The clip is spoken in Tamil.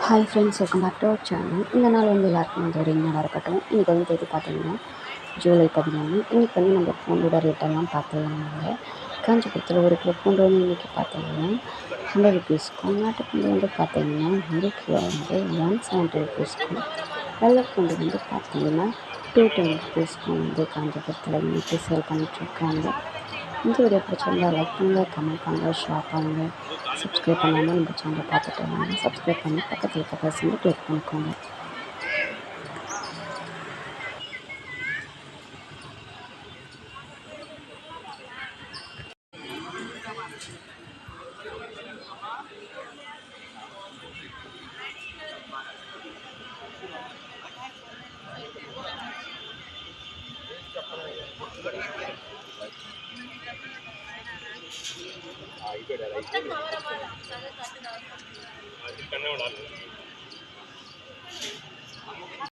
Hi friends welcome back to our channel இந்த நாள் வந்து எல்லாருக்கும் வந்து ஒரு நாளாக இருக்கட்டும் இன்றைக்கி வந்து தேதி பார்த்தீங்கன்னா ஜூலை பதினொன்று இன்றைக்கி வந்து நம்ம பூண்டோட ரேட்டெல்லாம் பார்த்துருந்தாங்க காஞ்சிபுரத்தில் ஒரு கிலோ பூண்டு வந்து இன்றைக்கி பார்த்தீங்கன்னா ஹண்ட்ரட் ருபீஸ்க்கும் நாட்டுப்பூண்டு வந்து பார்த்தீங்கன்னா ஒரு கிலோ வந்து ஒன் செவன்ட்டி ருபீஸ்க்கும் வெள்ளை பூண்டு வந்து பார்த்தீங்கன்னா டூ டென் ருபீஸ்க்கும் வந்து காஞ்சிபுரத்தில் இன்றைக்கி சேல் பண்ணிகிட்ருக்காங்க இந்த வீடியோ பிடிச்சிருந்தா லைக் பண்ணுங்கள் கமெண்ட் பண்ணுங்கள் ஷேர் பண்ணுங்கள் சப்ஸ்கிரைப் பண்ணாமல் நம்ம சேனலை பார்த்துட்டு வாங்க சப்ஸ்கிரைப் பண்ணி பக்கத்தில் இருக்க பசங்க கிளிக் பண்ணிக்கோங்க Thank you. விடாது